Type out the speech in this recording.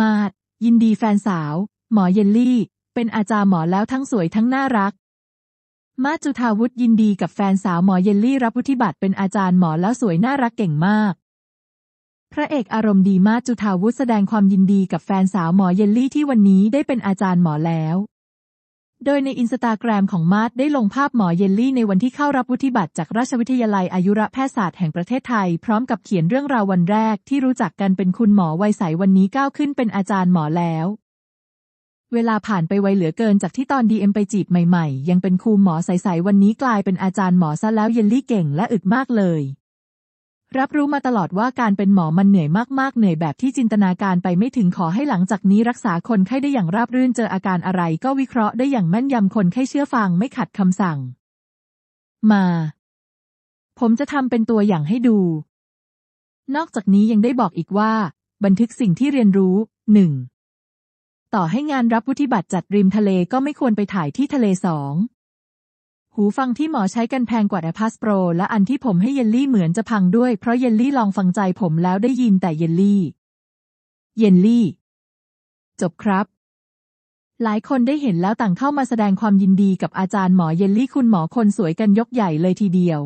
มาด ยินดีแฟนสาว หมอเยลลี่ เป็นอาจารย์หมอแล้วทั้งสวยทั้งน่ารัก มาดจุธาวุฒิยินดีกับแฟนสาวหมอเยลลี่รับวุฒิบัตรเป็นอาจารย์หมอแล้วสวยน่ารักเก่งมาก พระเอกอารมณ์ดีมาดจุธาวุฒิแสดงความยินดีกับแฟนสาวหมอเยลลี่ที่วันนี้ได้เป็นอาจารย์หมอแล้ว โดยในอินสตาแกรมของมาดได้ลงภาพหมอเยลลี่ในวันที่เข้ารับวุฒิบัตรจากราชวิทยาลัยอายุรแพทยศาสตร์แห่งประเทศไทย พร้อมกับเขียนเรื่องราววันแรกที่รู้จักกันเป็นคุณหมอวัยใสวันนี้ก้าวขึ้นเป็นอาจารย์หมอแล้ว เวลาผ่านไปไวเหลือเกินจากที่ตอนดีเอ็มไปจีบใหม่ๆ ยังเป็นครูหมอใสๆวันนี้กลายเป็นอาจารย์หมอซะแล้วเยลลี่เก่งและอึดมากเลย รับรู้มาตลอดว่าการเป็นหมอมันเหนื่อยมากๆ เหนื่อยแบบที่จินตนาการไปไม่ถึงขอให้หลังจากนี้รักษาคนไข้ได้อย่างราบรื่นเจออาการอะไรก็วิเคราะห์ได้อย่างแม่นยำคนไข้เชื่อฟังไม่ขัดคำสั่ง มา ผมจะทำเป็นตัวอย่างให้ดู นอกจากนี้ยังได้บอกอีกว่า บันทึกสิ่งที่เรียนรู้หนึ่งต่อให้งานรับวุฒิบัตรจัดริมทะเลก็ไม่ควรไปถ่ายที่ทะเลสอง หูฟังที่หมอใช้กันแพงกว่า AirPods Pro และอันที่ผมให้เยลลี่เหมือนจะพังด้วย เพราะเยลลี่ลองฟังใจผมแล้วได้ยินแต่เยลลี่ เยลลี่ จบครับ หลายคนได้เห็นแล้วต่างเข้ามาแสดงความยินดีกับอาจารย์หมอเยลลี่คุณหมอคนสวยกันยกใหญ่เลยทีเดียว